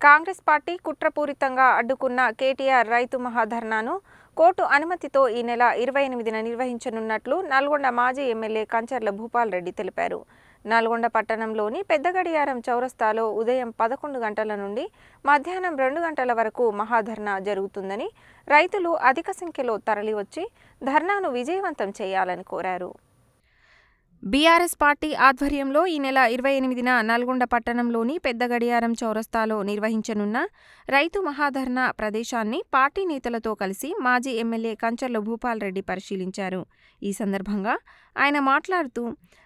Congress party కుట్రపూరితంగా అడ్డుకున్న కేటీఆర్ రైతు మహాధర్నాను కోర్టు అనుమతితో ఈ నెల ఇరవై ఎనిమిదిన నిర్వహించనున్నట్లు నల్గొండ మాజీ ఎమ్మెల్యే కంచర్ల భూపాల్ రెడ్డి తెలిపారు. నల్గొండ పట్టణంలోని పెద్ద గడియారం చౌరస్తాలో ఉదయం పదకొండు గంటల నుండి మధ్యాహ్నం రెండు గంటల వరకు మహాధర్నా జరుగుతుందని రైతులు అధిక సంఖ్యలో తరలివచ్చి ధర్నాను విజయవంతం చేయాలని కోరారు. బీఆర్ఎస్ పార్టీ ఆధ్వర్యంలో ఈ నెల ఇరవై ఎనిమిదిన నల్గొండ పట్టణంలోని పెద్ద గడియారం చౌరస్తాలో నిర్వహించనున్న రైతు మహాధర్నా ప్రదేశాన్ని పార్టీ నేతలతో కలిసి మాజీ ఎమ్మెల్యే కంచర్ల భూపాల్ రెడ్డి పరిశీలించారు. ఈ సందర్భంగా ఆయన మాట్లాడుతూ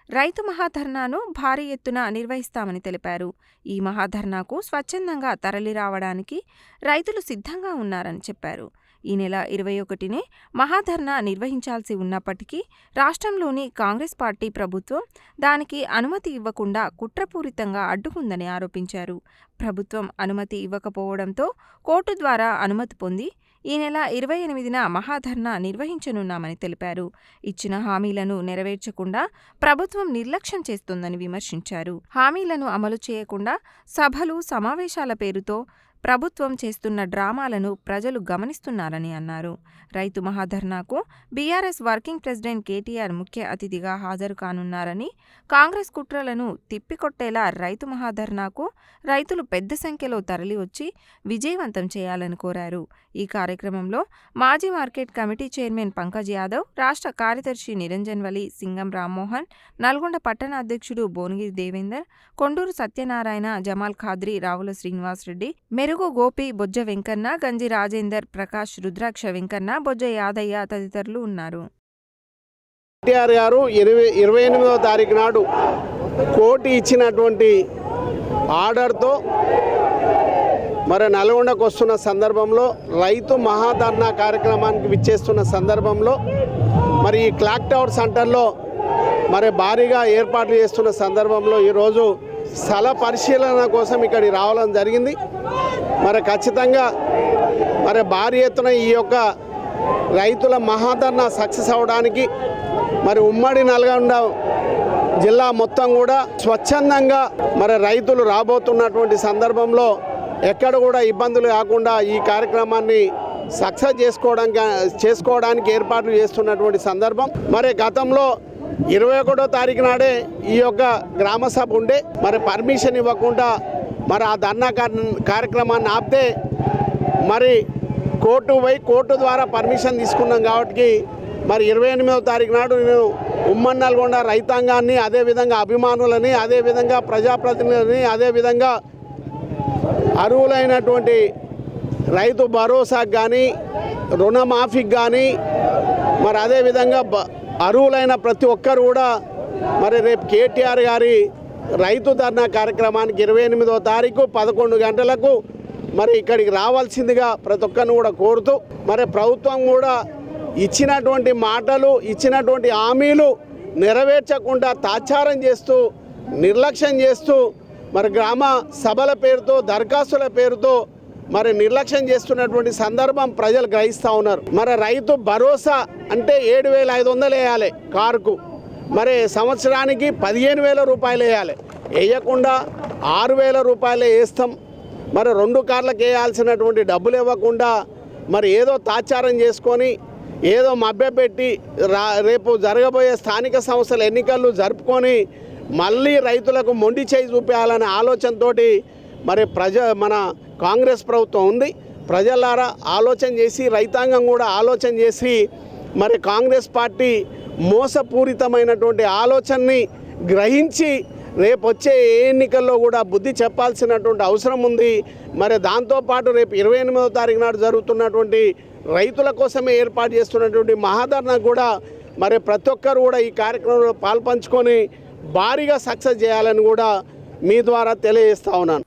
రైతు మహాధర్నాను భారీ ఎత్తున నిర్వహిస్తామని తెలిపారు. ఈ మహాధర్నాకు స్వచ్ఛందంగా తరలిరావడానికి రైతులు సిద్ధంగా ఉన్నారని చెప్పారు. ఈ నెల ఇరవై ఒకటినే మహాధర్నా నిర్వహించాల్సి ఉన్నప్పటికీ రాష్ట్రంలోని కాంగ్రెస్ పార్టీ ప్రభుత్వం దానికి అనుమతి ఇవ్వకుండా కుట్రపూరితంగా అడ్డుకుందని ఆరోపించారు. ప్రభుత్వం అనుమతి ఇవ్వకపోవడంతో కోర్టు ద్వారా అనుమతి పొంది ఈ నెల ఇరవై ఎనిమిదిన మహాధర్నా నిర్వహించనున్నామని తెలిపారు. ఇచ్చిన హామీలను నెరవేర్చకుండా ప్రభుత్వం నిర్లక్ష్యం చేస్తోందని విమర్శించారు. హామీలను అమలు చేయకుండా సభలు సమావేశాల పేరుతో ప్రభుత్వం చేస్తున్న డ్రామాలను ప్రజలు గమనిస్తున్నారని అన్నారు. రైతు మహాధర్నాకు బీఆర్ఎస్ వర్కింగ్ ప్రెసిడెంట్ కేటీఆర్ ముఖ్య అతిథిగా హాజరు కానున్నారని కాంగ్రెస్ కుట్రలను తిప్పికొట్టేలా రైతు మహాధర్నాకు రైతులు పెద్ద సంఖ్యలో తరలివచ్చి విజయవంతం చేయాలని కోరారు. ఈ కార్యక్రమంలో మాజీ market committee chairman Pankaj Yadav రాష్ట్ర కార్యదర్శి నిరంజన్ వలి సింగం రామ్మోహన్ నల్గొండ పట్టణ అధ్యక్షుడు భువనగిరి దేవేందర్ కొండూరు సత్యనారాయణ జమాల్ ఖాద్రి రావుల శ్రీనివాసరెడ్డి మెరుగు గోపి బొజ్జ వెంకన్న గంజి రాజేందర్ ప్రకాష్ రుద్రాక్ష వెంకన్న బొజ్జ యాదయ్య తదితరులు ఉన్నారు. ఎన్టీఆర్ గారు ఇరవై ఇరవై ఎనిమిదవ తారీఖు నాడు కోటి ఇచ్చినటువంటి ఆర్డర్తో మరి నల్గొండకు వస్తున్న సందర్భంలో రైతు మహాధర్నా కార్యక్రమానికి విచ్చేస్తున్న సందర్భంలో మరి ఈ క్లాక్ టవర్ సెంటర్లో మరి భారీగా ఏర్పాట్లు చేస్తున్న సందర్భంలో ఈరోజు స్థల పరిశీలన కోసం ఇక్కడికి రావడం జరిగింది. మరి ఖచ్చితంగా మరి భారీ ఎత్తున ఈ యొక్క రైతుల మహాధర్నా సక్సెస్ అవడానికి మరి ఉమ్మడి నల్గొండ జిల్లా మొత్తం కూడా స్వచ్ఛందంగా మరి రైతులు రాబోతున్నటువంటి సందర్భంలో ఎక్కడ కూడా ఇబ్బందులు కాకుండా ఈ కార్యక్రమాన్ని సక్సెస్ చేసుకోవడానికి చేసుకోవడానికి ఏర్పాట్లు చేస్తున్నటువంటి సందర్భం. మరి గతంలో ఇరవై ఒకటో తారీఖు నాడే ఈ యొక్క గ్రామ సభ ఉండే. మరి పర్మిషన్ ఇవ్వకుండా మరి ఆ ధర్నా కార్యక్రమాన్ని ఆపితే మరి కోర్టు పోయి కోర్టు ద్వారా పర్మిషన్ తీసుకున్నాం కాబట్టి మరి ఇరవై ఎనిమిదవ తారీఖు నాడు నేను ఉమ్మడి నల్గొండ రైతాంగాన్ని అదేవిధంగా అభిమానులని అదేవిధంగా ప్రజాప్రతినిధులని అదేవిధంగా అర్హులైనటువంటి రైతు భరోసాకు కానీ రుణమాఫీకి కానీ మరి అదేవిధంగా బ- అర్హులైన ప్రతి ఒక్కరు కూడా మరి రేపు కేటీఆర్ గారి రైతు ధర్నా కార్యక్రమానికి ఇరవై ఎనిమిదో తారీఖు పదకొండు గంటలకు మరి ఇక్కడికి రావాల్సిందిగా ప్రతి ఒక్కరిని కూడా కోరుతూ మరి ప్రభుత్వం కూడా ఇచ్చినటువంటి మాటలు ఇచ్చినటువంటి హామీలు నెరవేర్చకుండా తాచారం చేస్తూ నిర్లక్ష్యం చేస్తూ మరి గ్రామ సభల పేరుతో దరఖాస్తుల పేరుతో మరి నిర్లక్ష్యం చేస్తున్నటువంటి సందర్భం ప్రజలు గ్రహిస్తూ ఉన్నారు. మరి రైతు భరోసా అంటే ఏడు వేల ఐదు వందలు వేయాలి కారుకు. మరి సంవత్సరానికి పదిహేను వేల రూపాయలు వేయాలి. వేయకుండా ఆరు వేల రూపాయలే వేస్తాం. మరి రెండు కార్లకు వేయాల్సినటువంటి డబ్బులు ఇవ్వకుండా మరి ఏదో తాచారం చేసుకొని ఏదో మభ్యపెట్టి రా రేపు జరగబోయే స్థానిక సంస్థల ఎన్నికలు జరుపుకొని మళ్ళీ రైతులకు మొండి చేయి చూపించాలనే ఆలోచనతోటి మరి ప్రజ మన కాంగ్రెస్ ప్రభుత్వం ఉంది. ప్రజలారా ఆలోచన చేసి రైతాంగం కూడా ఆలోచన చేసి మరి కాంగ్రెస్ పార్టీ మోసపూరితమైనటువంటి ఆలోచనని గ్రహించి రేపు వచ్చే ఎన్నికల్లో కూడా బుద్ధి చెప్పాల్సినటువంటి అవసరం ఉంది. మరి దాంతోపాటు రేపు ఇరవై ఎనిమిదో తారీఖు నాడు జరుగుతున్నటువంటి రైతుల కోసమే ఏర్పాటు చేస్తున్నటువంటి మహాధరణ కూడా మరి ప్రతి ఒక్కరు కూడా ఈ కార్యక్రమంలో పాల్పంచుకొని భారీగా సక్సెస్ చేయాలని కూడా మీ ద్వారా తెలియజేస్తా ఉన్నాను.